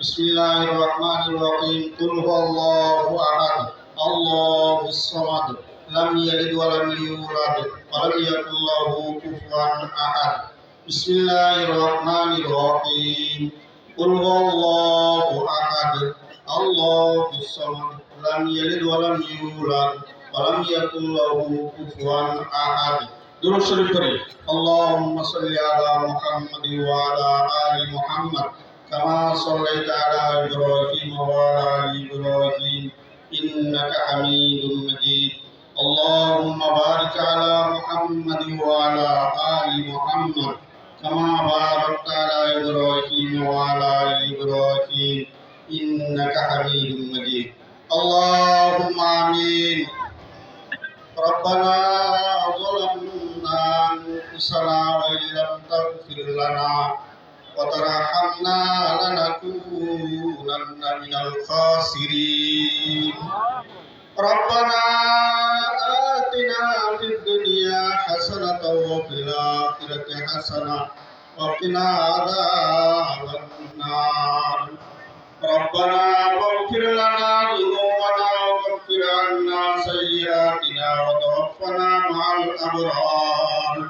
Bismillahirrahmanirrahim. Qul huwallahu ahad. Allahus samad. Lam yalid wa lam yulad wa lam yakul lahu kufuwan ahad. Bismillahirrahmanirrahim. Qul huwallahu ahad. Allahus samad. Lam yalid wa lam yulad wa lam yakul lahu kufuwan ahad. Durus Allahumma salli ala Muhammad wa ala ali Muhammad. على محمد وعلى آل محمد كما صليت على إبراهيم وعلى آل إبراهيم إنك حميد مجيد اللهم بارك على محمد وعلى آل محمد كما باركت على إبراهيم وعلى آل إبراهيم إنك حميد مجيد اللهم آمين ربنا ظلمنا أنفسنا وإن لم تغفر لنا وترحمنا لنكونن من الخاسرين ربنا آتنا في الدنيا حسنة وفي الآخرة حسنة وقنا عذاب النار ربنا واغفر لنا ذنوبنا وكفر عنا سيئاتنا وتوفنا مع الأبرار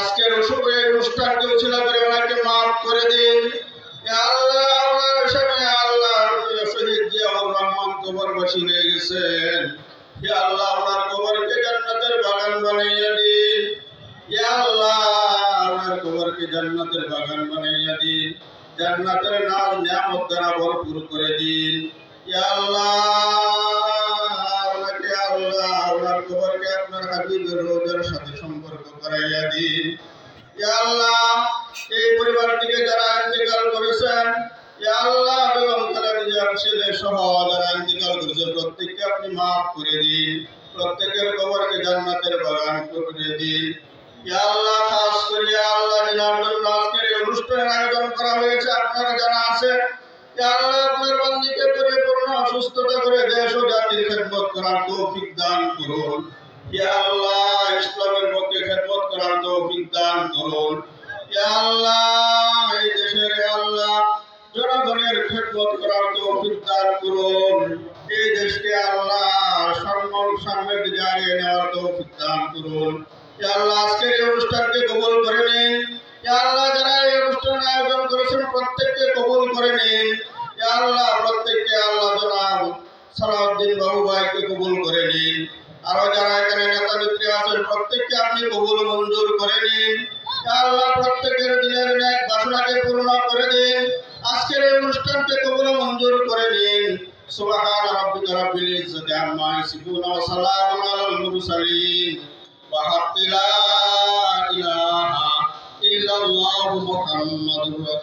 আজকের অসুখে অনুষ্ঠানকে উচিলা করে ওনাকে মাফ করে দিন। জান্নাতের বাগান বানাইয়া দিন। জান্নাতের বাগান বানাইয়া দিন। ভরপুর করে দিন। ইয়া আল্লাহ, ওনাকে আল্লাহ, ওনার কবরকে আপনার হাবিবের রোজের সাথে করাইয়া দিন আল্লাহ, এই পরিবারটিকে যারা ইন্তেকাল করেছেন আল্লাহ, বেগম খালেদা জিয়ার ছেলে সহ যারা ইন্তেকাল করেছেন প্রত্যেককে আপনি মাফ করে দিন। প্রত্যেকের কবরকে জান্নাতের বাগান করে দিন। আল্লাহ, খাস করে আল্লাহ জিনার জন্য আজকের এই অনুষ্ঠানের আয়োজন করা হয়েছে। আপনারা জানা আছে আল্লাহ, আপনার বান্দিকে পরিপূর্ণ সুস্থতা করে দেশ ও জাতির খেদমত করার তৌফিক দান করুন। ইয়া ইসলামের পক্ষে খেদমত করার দান করুন। আল্লাহ, এই দেশের আল্লাহ, জনগণের খেদমত করার তৌফিক দান করুন। এই দেশকে আল্লাহ, সম্মান নেওয়ার দান করুন। আল্লাহ, আজকের এই অনুষ্ঠানকে কবুল করে নিন। আল্লাহ, যারা এই অনুষ্ঠান আয়োজন করেছেন, প্রত্যেককে কবুল করে নিন। আল্লাহ, প্রত্যেককে আল্লাহ বাবু ভাইকে কবুল করে নিন। আরও যারা এখানে নেতা নেত্রী আছেন, প্রত্যেককে আপনি কবুল মঞ্জুর করে নিন। আল্লাহ, প্রত্যেকের দিনের ন্যাক বাসনাকে পূর্ণ করে দিন। আজকের এই অনুষ্ঠানকে কবুল মঞ্জুর করে নিন। সুবহান রাব্বিকা রাব্বিল ইজ্জাতি আম্মা ইয়াসিফুন ওয়া সালামুন আলাল মুরসালিন। ওয়া হাক্কি ইলাহা ইল্লাল্লাহু মুহাম্মাদুর